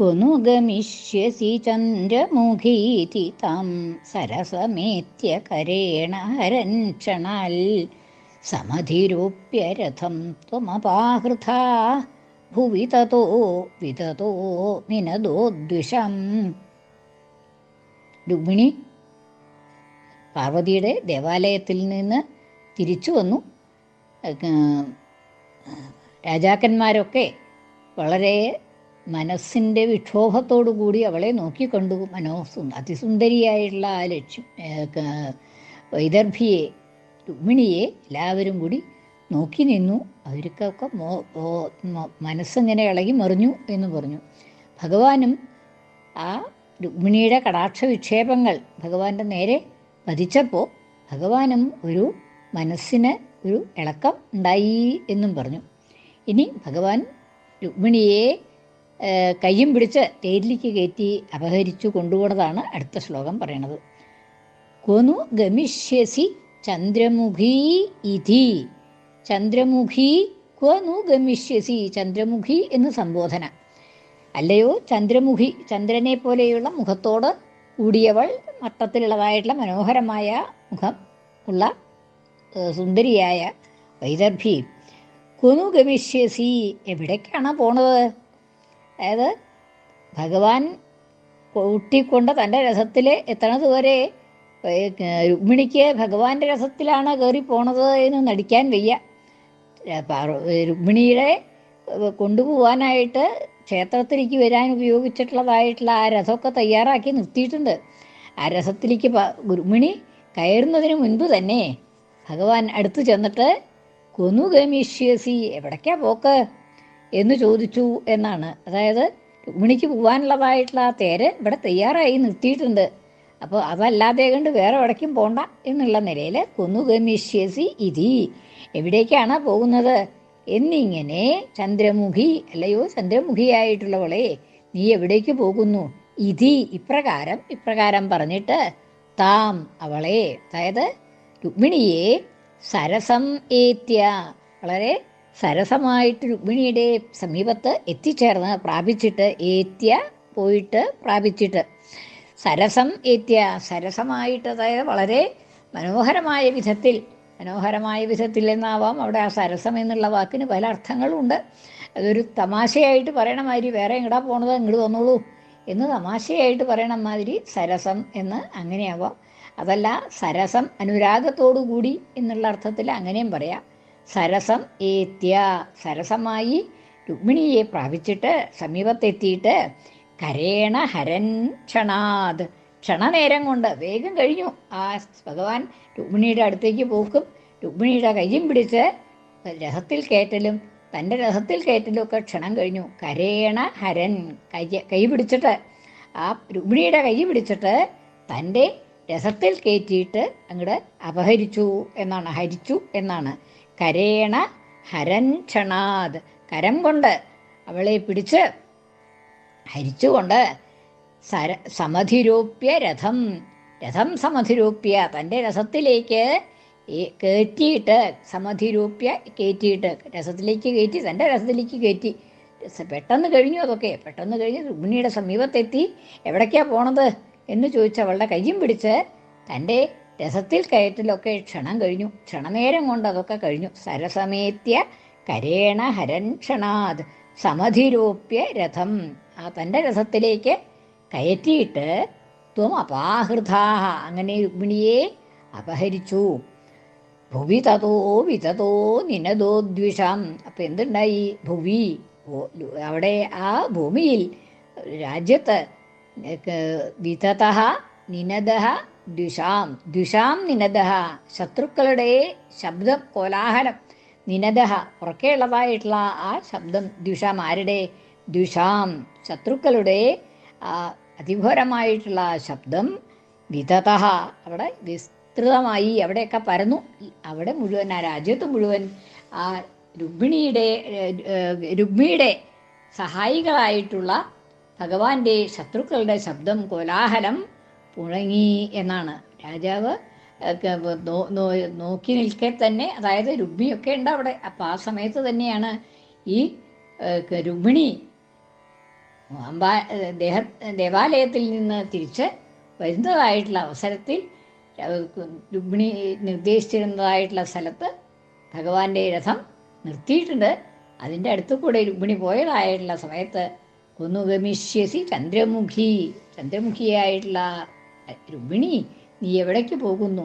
കുനുഗമിഷ്യസി ചന്ദ്രമുഖീതി തം സരസമേത്യ കരേണ ഹരൻക്ഷണാൽ സമധിരൂപ്യ രഥം ത്വമപാഹൃത. ഭുവി തതോ വിതതോ നിനദോദ്വിഷം രുക്മിണി പാർവതിയുടെ ദേവാലയത്തിൽ നിന്ന് തിരിച്ചു വന്നു. രാജാക്കന്മാരൊക്കെ വളരെ മനസ്സിന്റെ വിക്ഷോഭത്തോടു കൂടി അവളെ നോക്കിക്കണ്ടു മനോസു അതിസുന്ദരിയായിട്ടുള്ള ആ ക- വൈദർഭിയെ രുക്മിണിയെ എല്ലാവരും കൂടി നോക്കി നിന്നു. അവർക്കൊക്കെ മനസ്സിങ്ങനെ ഇളകി മറിഞ്ഞു എന്ന് പറഞ്ഞു. ഭഗവാനും ആ രുക്മിണിയുടെ കടാക്ഷ വിക്ഷേപങ്ങൾ ഭഗവാന്റെ നേരെ പതിച്ചപ്പോൾ ഭഗവാനും ഒരു മനസ്സിന് ഒരു ഇളക്കം ഉണ്ടായി എന്നും പറഞ്ഞു. ഇനി ഭഗവാൻ രുക്മിണിയെ കയ്യും പിടിച്ച് തേരിലേക്ക് കയറ്റി അപഹരിച്ചു കൊണ്ടുപോണതാണ് അടുത്ത ശ്ലോകം പറയണത്. കൊനു ഗമിഷ്യസി ചന്ദ്രമുഖി ഇതി. ചന്ദ്രമുഖി കൊനു ഗമിഷ്യസി ചന്ദ്രമുഖി എന്ന് സംബോധന. അല്ലയോ ചന്ദ്രമുഖി ചന്ദ്രനെ പോലെയുള്ള മുഖത്തോട് കൂടിയവൾ മട്ടത്തിലുള്ളതായിട്ടുള്ള മനോഹരമായ മുഖം ഉള്ള സുന്ദരിയായ വൈദർഭി. കൊനു ഗമിഷ്യസി എവിടേക്കാണ് പോണത്? അതായത് ഭഗവാൻ കൂട്ടിക്കൊണ്ട് തന്റെ രസത്തിൽ എത്തണത് വരെ രുക്മിണിക്ക് ഭഗവാന്റെ രസത്തിലാണ് കയറി പോണത് എന്ന് നടിക്കാൻ വയ്യ. രുക്മിണിയുടെ കൊണ്ടുപോവാനായിട്ട് ക്ഷേത്രത്തിലേക്ക് വരാൻ ഉപയോഗിച്ചിട്ടുള്ളതായിട്ടുള്ള ആ രഥമൊക്കെ തയ്യാറാക്കി നിർത്തിയിട്ടുണ്ട്. ആ രഥത്തിലേക്ക് രുക്മിണി കയറുന്നതിന് മുൻപ് തന്നെ ഭഗവാൻ അടുത്ത് ചെന്നിട്ട് കൊനുഗമിഷ്യസി എവിടേക്കാ പോക്ക്? എന്ന് ചോദിച്ചു എന്നാണ്. അതായത് രുക്മിണിക്ക് പോകാനുള്ളതായിട്ടുള്ള ആ തേര് ഇവിടെ തയ്യാറായി നിർത്തിയിട്ടുണ്ട്. അപ്പോൾ അതല്ലാതെ കണ്ട് വേറെ എവിടേക്കും പോണ്ട എന്നുള്ള നിലയിൽ കുന്നുഗമിഷ്യസി ഇതി എവിടേക്കാണ് പോകുന്നത്? എന്നിങ്ങനെ ചന്ദ്രമുഖി അല്ലയോ ചന്ദ്രമുഖിയായിട്ടുള്ളവളെ നീ എവിടേക്ക് പോകുന്നു? ഇതി ഇപ്രകാരം ഇപ്രകാരം പറഞ്ഞിട്ട് താം അവളെ അതായത് രുക്മിണിയെ സരസം ഏത്യ വളരെ സരസമായിട്ട് രുക്മിണിയുടെ സമീപത്ത് എത്തിച്ചേർന്ന് പ്രാപിച്ചിട്ട് ഏത്യ പോയിട്ട് പ്രാപിച്ചിട്ട്. സരസം ഏത്യ സരസമായിട്ട് അതായത് വളരെ മനോഹരമായ വിധത്തിൽ മനോഹരമായ വിധത്തിൽ എന്നാവാം. അവിടെ ആ സരസം എന്നുള്ള വാക്കിന് പല അർത്ഥങ്ങളുണ്ട്. അതൊരു തമാശയായിട്ട് പറയണ മാതിരി വേറെ എങ്ങടാ പോണത് ഇങ്ങോട്ട് വന്നോളൂ എന്ന് തമാശയായിട്ട് പറയണ മാതിരി സരസം എന്ന് അങ്ങനെയാവാം. അതല്ല സരസം അനുരാഗത്തോടു കൂടി എന്നുള്ള അർത്ഥത്തിൽ അങ്ങനെയും പറയാം. സരസം ഏത്യ സരസമായി രുക്മിണിയെ പ്രാപിച്ചിട്ട് സമീപത്തെത്തിയിട്ട് കരേണ ഹരൻ ക്ഷണാത്. ക്ഷണനേരം കൊണ്ട് വേഗം കഴിഞ്ഞു. ആ ഭഗവാൻ രുക്മിണിയുടെ അടുത്തേക്ക് പോക്കും. രുക്മിണിയുടെ കയ്യും പിടിച്ച് രഥത്തിൽ കയറ്റലും തന്റെ രഥത്തിൽ കയറ്റലും ഒക്കെ ക്ഷണം കഴിഞ്ഞു. കരേണ ഹരൻ കൈ കൈ പിടിച്ചിട്ട് ആ രുക്മിണിയുടെ കൈ പിടിച്ചിട്ട് തന്റെ രഥത്തിൽ കയറ്റിയിട്ട് അങ്ങോട്ട് അപഹരിച്ചു എന്നാണ്. ഹരിച്ചു എന്നാണ്. കരേണ ഹരൻ ക്ഷണാത്. കരം കൊണ്ട് അവളെ പിടിച്ച് ഹരിച്ചുകൊണ്ട് സര സമധിരൂപ്യ രഥം. രഥം സമധിരൂപ്യ തന്റെ രഥത്തിലേക്ക് കയറ്റിയിട്ട് സമധിരൂപ്യ കയറ്റിയിട്ട് രസത്തിലേക്ക് കയറ്റി തന്റെ രസത്തിലേക്ക് കയറ്റി പെട്ടെന്ന് കഴിഞ്ഞു അതൊക്കെ. പെട്ടെന്ന് കഴിഞ്ഞ് രുക്മിണിയുടെ സമീപത്തെത്തി. എവിടേക്കാണ് പോണത്? എന്ന് ചോദിച്ച് അവളുടെ കയ്യും പിടിച്ച് തന്റെ രഥത്തിൽ കയറ്റലൊക്കെ ക്ഷണം കഴിഞ്ഞു. ക്ഷണനേരം കൊണ്ട് അതൊക്കെ കഴിഞ്ഞു. സരസമേത്യ കരേണ ഹരൻ ക്ഷണാത് സമധിരൂപ്യ രഥം. ആ തന്റെ രഥത്തിലേക്ക് കയറ്റിയിട്ട് ത്വം അപാഹൃതാഹ അങ്ങനെ രുക്മിണിയെ അപഹരിച്ചു. ഭുവി തതോ വിതതോ നിനതോ ദ്വിഷം. അപ്പം എന്തുണ്ടായി? ഭുവി അവിടെ ആ ഭൂമിയിൽ രാജ്യത്ത് വിതത നിനദ ദ്വിഷാം ദ്വിഷാം നിനദഹ. ശത്രുക്കളുടെ ശബ്ദം കോലാഹലം. നിനദഹ. ഉറക്കെയുള്ളതായിട്ടുള്ള ആ ശബ്ദം ദ്വിഷാം ആരുടെ? ദ്വിഷാം ശത്രുക്കളുടെ അതിഘോരമായിട്ടുള്ള ശബ്ദം വിതത അവിടെ വിസ്തൃതമായി അവിടെയൊക്കെ പരന്നു. അവിടെ മുഴുവൻ ആ രാജ്യത്ത് മുഴുവൻ ആ രുക്മിണിയുടെ രുക്മിണിയുടെ സഹായികളായിട്ടുള്ള ഭഗവാന്റെ ശത്രുക്കളുടെ ശബ്ദം കോലാഹലം പുഴങ്ങി എന്നാണ്. രാജാവ് നോക്കി നിൽക്കെ തന്നെ അതായത് രുക്മിണിയൊക്കെ ഉണ്ട് അവിടെ. അപ്പൊ ആ സമയത്ത് തന്നെയാണ് ഈ രുക്മിണി അമ്പാ ദേഹ ദേവാലയത്തിൽ നിന്ന് തിരിച്ച് വരുന്നതായിട്ടുള്ള അവസരത്തിൽ രുക്മിണി നിർദ്ദേശിച്ചിരുന്നതായിട്ടുള്ള സ്ഥലത്ത് ഭഗവാന്റെ രഥം നിർത്തിയിട്ടുണ്ട്. അതിന്റെ അടുത്ത് കൂടെ രുക്മിണി പോയതായിട്ടുള്ള സമയത്ത് കൊന്നുഗമിഷ്യസി ചന്ദ്രമുഖി ചന്ദ്രമുഖിയായിട്ടുള്ള രുക്മിണി നീ എവിടേക്ക് പോകുന്നു?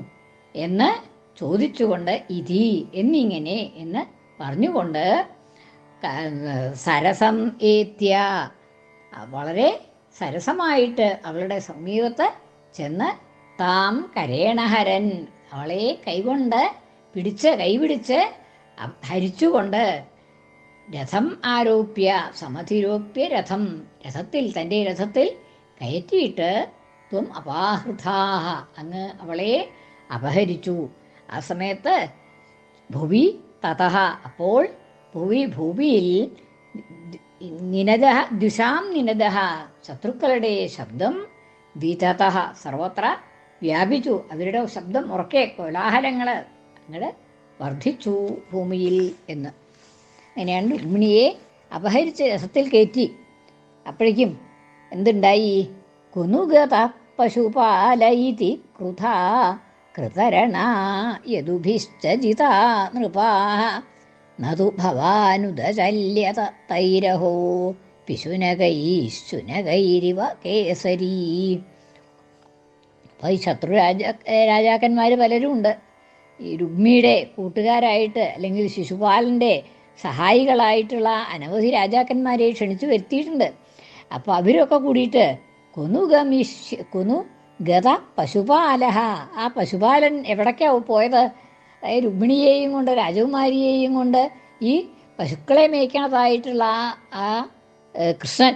എന്ന് ചോദിച്ചുകൊണ്ട് ഇതി എന്നിങ്ങനെ എന്ന് പറഞ്ഞുകൊണ്ട് സരസം ഏത്യ. വളരെ സരസമായിട്ട് അവളുടെ സമീപത്ത് ചെന്ന് താം കരേണഹരൻ അവളെ കൈകൊണ്ട് പിടിച്ച് കൈപിടിച്ച് ഹരിച്ചുകൊണ്ട് രഥം ആരോപ്യ സമധിരോപ്യ രഥം രഥത്തിൽ തന്റെ രഥത്തിൽ കയറ്റിയിട്ട് ത്വം അപാഹൃതാഹ. അങ്ങ് അവളെ അപഹരിച്ചു. ആ സമയത്ത് ഭുവി തതഹ. അപ്പോൾ ഭുവി ഭൂമിയിൽ നിനദ ദ്വിഷാം നിനദ ശത്രുക്കളുടെ ശബ്ദം വിതത സർവത്ര വ്യാപിച്ചു. അവരുടെ ശബ്ദം ഉറക്കെ കോലാഹലങ്ങൾ അങ്ങട് വർദ്ധിച്ചു ഭൂമിയിൽ എന്ന്. അങ്ങനെയാണ് രുക്മിണിയെ അപഹരിച്ച് രസത്തിൽ കയറ്റി. അപ്പോഴേക്കും എന്തുണ്ടായി? കുനുഗത പശുപാലയിതി കൃത कृतरणा യദുഭിശ്ച नृपाः न तु भवानुदशल्यत तैरहो പിശുനകൈശുനകൈരിവ കേസരീ. അപ്പോൾ ഈ ശത്രു രാജ രാജാക്കന്മാർ പലരും ഉണ്ട്. ഈ രുഗ്മിയുടെ കൂട്ടുകാരായിട്ട് അല്ലെങ്കിൽ ശിശുപാലന്റെ സഹായികളായിട്ടുള്ള അനവധി രാജാക്കന്മാരെ ക്ഷണിച്ചു വരുത്തിയിട്ടുണ്ട്. അപ്പോൾ അവരൊക്കെ കൂടിയിട്ട് കൊന്നു കുനു ഗത പശുപാലഹ. ആ പശുപാലൻ എവിടേക്കാവും പോയത്? രുക്മിണിയെയും കൊണ്ട് രാജകുമാരിയെയും കൊണ്ട് ഈ പശുക്കളെ മേയ്ക്കണതായിട്ടുള്ള ആ- കൃഷ്ണൻ.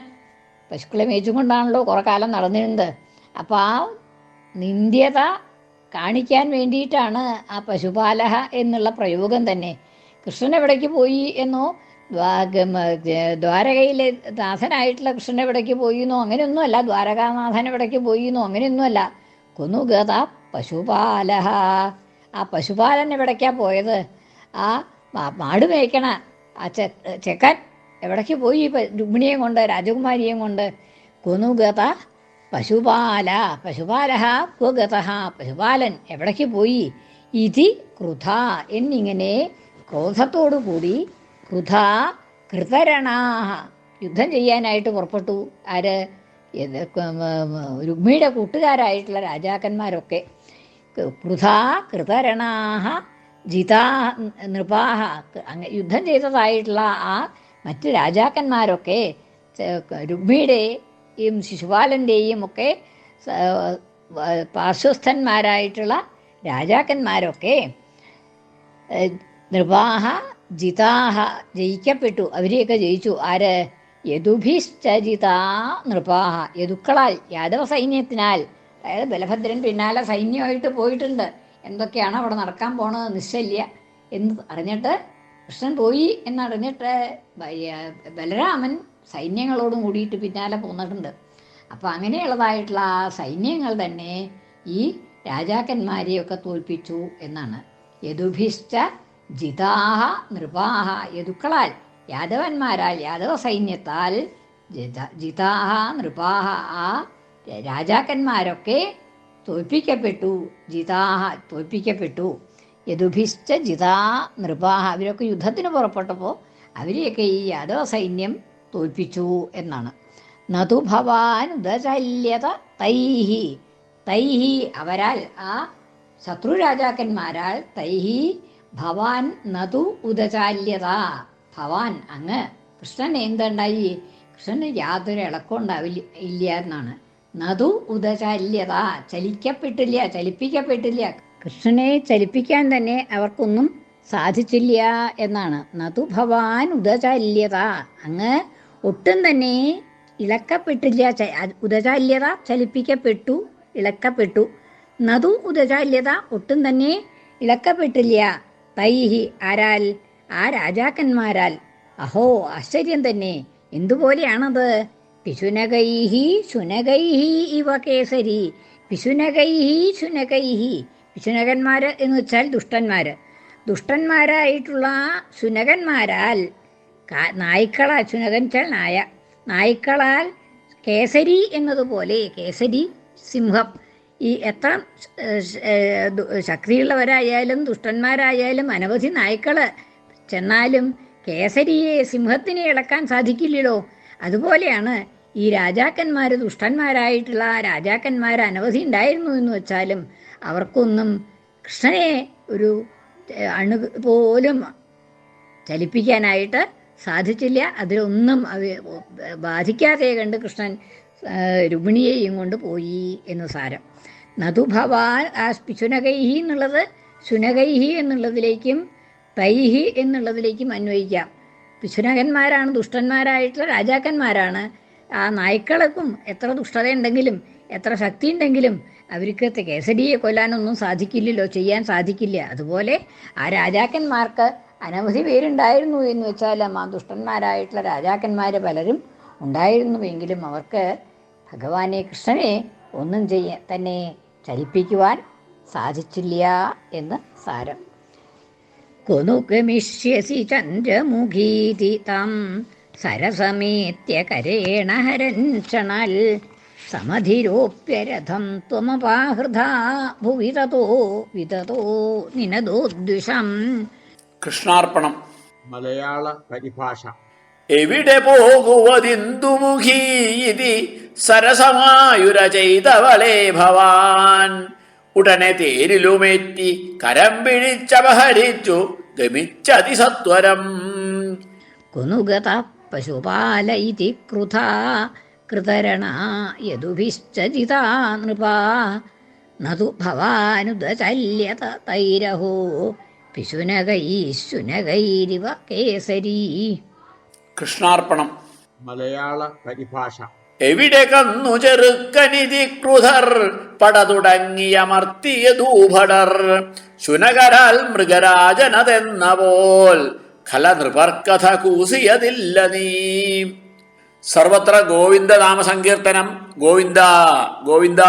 പശുക്കളെ മേയിച്ചും കൊണ്ടാണല്ലോ കുറേ കാലം നടന്നിരുന്നത്. അപ്പോൾ ആ നിന്ദ്യത കാണിക്കാൻ വേണ്ടിയിട്ടാണ് ആ പശുപാലഹ എന്നുള്ള പ്രയോഗം തന്നെ. കൃഷ്ണൻ എവിടേക്ക് പോയി എന്നോ ദ്വാരകയിലെ നാഥനായിട്ടുള്ള കൃഷ്ണൻ എവിടേക്ക് പോയിന്നോ? അങ്ങനെയൊന്നുമല്ല. ദ്വാരകാനാഥൻ എവിടേക്ക് പോയിന്നോ? അങ്ങനെയൊന്നുമല്ല. കൊന്നുഗത പശുപാല ആ പശുപാലൻ എവിടേക്കാ പോയത്? ആ മാട് മേയ്ക്കണ ആ ചെക്കൻ എവിടേക്ക് പോയി? രുക്മിണിയെയും കൊണ്ട് രാജകുമാരിയെയും കൊണ്ട്? കൊന്നുഗത പശുപാല. പശുപാല ക്വഗത പശുപാലൻ എവിടേക്ക് പോയി? ഇതി കൃത എന്നിങ്ങനെ ക്രോധത്തോടു കൂടി കൃത കൃതരണാഹ യുദ്ധം ചെയ്യാനായിട്ട് പുറപ്പെട്ടു. ആര്? രുക്മിയുടെ കൂട്ടുകാരായിട്ടുള്ള രാജാക്കന്മാരൊക്കെ. കൃത കൃതരണാഹ ജിതാ നൃപാഹ. യുദ്ധം ചെയ്തതായിട്ടുള്ള ആ മറ്റ് രാജാക്കന്മാരൊക്കെ രുക്മിയുടെയും ശിശുപാലന്റെയും ഒക്കെ പാർശ്വസ്ഥന്മാരായിട്ടുള്ള രാജാക്കന്മാരൊക്കെ നൃപാഹ ജിതാഹ ജയിക്കപ്പെട്ടു. അവരെയൊക്കെ ജയിച്ചു. ആര്? യദുഭിശ്ചരിതാ നൃപാഹ യദുക്കളാൽ യാദവ സൈന്യത്തിനാൽ. അതായത് ബലഭദ്രൻ പിന്നാലെ സൈന്യമായിട്ട് പോയിട്ടുണ്ട്. എന്തൊക്കെയാണ് അവിടെ നടക്കാൻ പോണത്? നിശ്ചല്യ എന്ന് അറിഞ്ഞിട്ട് കൃഷ്ണൻ പോയി എന്നറിഞ്ഞിട്ട് ബലരാമൻ സൈന്യങ്ങളോടും കൂടിയിട്ട് പിന്നാലെ പോന്നിട്ടുണ്ട്. അപ്പോൾ അങ്ങനെയുള്ളതായിട്ടുള്ള ആ സൈന്യങ്ങൾ തന്നെ ഈ രാജാക്കന്മാരെയൊക്കെ തോൽപ്പിച്ചു എന്നാണ്. യദുഭിശ്ച ജിതാഹ നൃപാഹ യദുക്കളാൽ യാദവന്മാരാൽ യാദവ സൈന്യത്താൽ ജിതാഹ നൃപാഹ ആ രാജാക്കന്മാരൊക്കെ തോൽപ്പിക്കപ്പെട്ടു ജിതാഹ തോൽപ്പിക്കപ്പെട്ടു. യദുഭിശ്ച ജിതാ നൃപാഹ അവരൊക്കെ യുദ്ധത്തിന് പുറപ്പെട്ടപ്പോൾ അവരെയൊക്കെ ഈ യാദവ സൈന്യം തോൽപ്പിച്ചു എന്നാണ്. നതു ഭവാൻ ഉദചല്യത തൈഹി തൈഹി അവരാൽ ആ ശത്രു രാജാക്കന്മാരാൽ തൈഹി ഭവാൻ നതു ഉദചാല്യത. ഭവാൻ അങ്ങ്. കൃഷ്ണൻ എന്തുണ്ടായി? കൃഷ്ണന് യാതൊരു ഇളക്കം ഉണ്ടാവില്ല ഇല്ല എന്നാണ് നതു ഉദചാല്യത. ചലിക്കപ്പെട്ടില്ല ചലിപ്പിക്കപ്പെട്ടില്ല. കൃഷ്ണനെ ചലിപ്പിക്കാൻ തന്നെ അവർക്കൊന്നും സാധിച്ചില്ല എന്നാണ്. നതു ഭവാൻ ഉദചാല്യത. അങ്ങ് ഒട്ടും തന്നെ ഇളക്കപ്പെട്ടില്ല ഉദചാല്യത ചലിപ്പിക്കപ്പെട്ടു ഇളക്കപ്പെട്ടു. നതു ഉദചാല്യത ഒട്ടും തന്നെ ഇളക്കപ്പെട്ടില്ല. തൈഹി ആരാൽ ആ രാജാക്കന്മാരാൽ. അഹോ ആശ്ചര്യം തന്നെ. എന്തുപോലെയാണത്? പിശുനകൈഹി ശുനകൈഹി ഇവ കേസരി. പിശുനകൈഹി ശുനകൈഹി. പിശുനകന്മാര് എന്ന് വെച്ചാൽ ദുഷ്ടന്മാര് ദുഷ്ടന്മാരായിട്ടുള്ള ശുനകന്മാരാൽ നായ്ക്കളാ. ശുനകൻ വെച്ചാൽ നായ. നായ്ക്കളാൽ കേസരി എന്നതുപോലെ കേസരി സിംഹം. ഈ എത്ര ശക്തിയുള്ളവരായാലും ദുഷ്ടന്മാരായാലും അനവധി നായ്ക്കൾ ചെന്നാലും കേസരിയെ സിംഹത്തിനെ ഇളക്കാൻ സാധിക്കില്ലല്ലോ. അതുപോലെയാണ് ഈ രാജാക്കന്മാർ ദുഷ്ടന്മാരായിട്ടുള്ള രാജാക്കന്മാർ അനവധി ഉണ്ടായിരുന്നു എന്ന് വെച്ചാലും അവർക്കൊന്നും കൃഷ്ണനെ ഒരു അണു പോലും ചലിപ്പിക്കാനായിട്ട് സാധിച്ചില്ല. അതിലൊന്നും ബാധിക്കാതെ കണ്ട് കൃഷ്ണൻ രുമിണിയെയും കൊണ്ട് പോയി എന്ന് സാരം. നതു ഭവാൻ ആ ശുനകൈഹി എന്നുള്ളത് ശുനകൈഹി എന്നുള്ളതിലേക്കും തൈഹി എന്നുള്ളതിലേക്കും അന്വയിക്കാം. പിശുനകന്മാരാണ് ദുഷ്ടന്മാരായിട്ടുള്ള രാജാക്കന്മാരാണ്. ആ നായ്ക്കൾക്കും എത്ര ദുഷ്ടതയുണ്ടെങ്കിലും എത്ര ശക്തി ഉണ്ടെങ്കിലും അവർക്ക് കേസടിയെ കൊല്ലാനൊന്നും സാധിക്കില്ലല്ലോ ചെയ്യാൻ സാധിക്കില്ല. അതുപോലെ ആ രാജാക്കന്മാർക്ക് അനവധി പേരുണ്ടായിരുന്നു എന്ന് വെച്ചാൽ ആ ദുഷ്ടന്മാരായിട്ടുള്ള രാജാക്കന്മാർ പലരും ഉണ്ടായിരുന്നുവെങ്കിലും അവർക്ക് ഭഗവാനെ കൃഷ്ണനെ ഒന്നും ചെയ്യാൻ തന്നെ ചലിപ്പിക്കുവാൻ സാധിച്ചില്ല എന്ന് സാരം. കൊനുഗമിഷ്യസി ചന്ദ്രമുഖീതി തം സരസമേത്യ കരേണ ഹരൻ ചണൽ സമധിരോപ്യരഥം ത്വമപാഹൃത ഭുവിതോ വിതതോ നിനദോദ്വിഷം കൃഷ്ണാർപ്പണം. മലയാള പരിഭാഷ. എവിടെ പോകുവതിന്തു മുഖീതി സരസമായുര ചെയ്തവളേ ഭവാൻ. ഉടനെ തേരിലുമേറ്റി കരം പിഴിച്ചപഹരിച്ചു ഗമിച്ചതിസത്വരം കുനുഗത പശുപാല ഇതി കൃത കൃതരണ യദുഭിശ്ചരിതാ നൃപാ. നതു ഭവാനുദചല്യത തൈരഹോ പിശുനകൈശുനകൈരിവ കേസരീ. കൃഷ്ണാർപ്പണം. മലയാള പരിഭാഷ. എവിടെ കന്നു ചെറുക്കനിധി ക്രുധർ പട തുടങ്ങിയമർത്തിയ ദൂഭടർ. ശുനകരാൽ മൃഗരാജനതെന്ന പോൽ ഖല നൃപർക്കഥ കൂസിയതില്ല നീ. സർവത്ര ഗോവിന്ദ നാമസങ്കീർത്തനം. ഗോവിന്ദ ഗോവിന്ദ.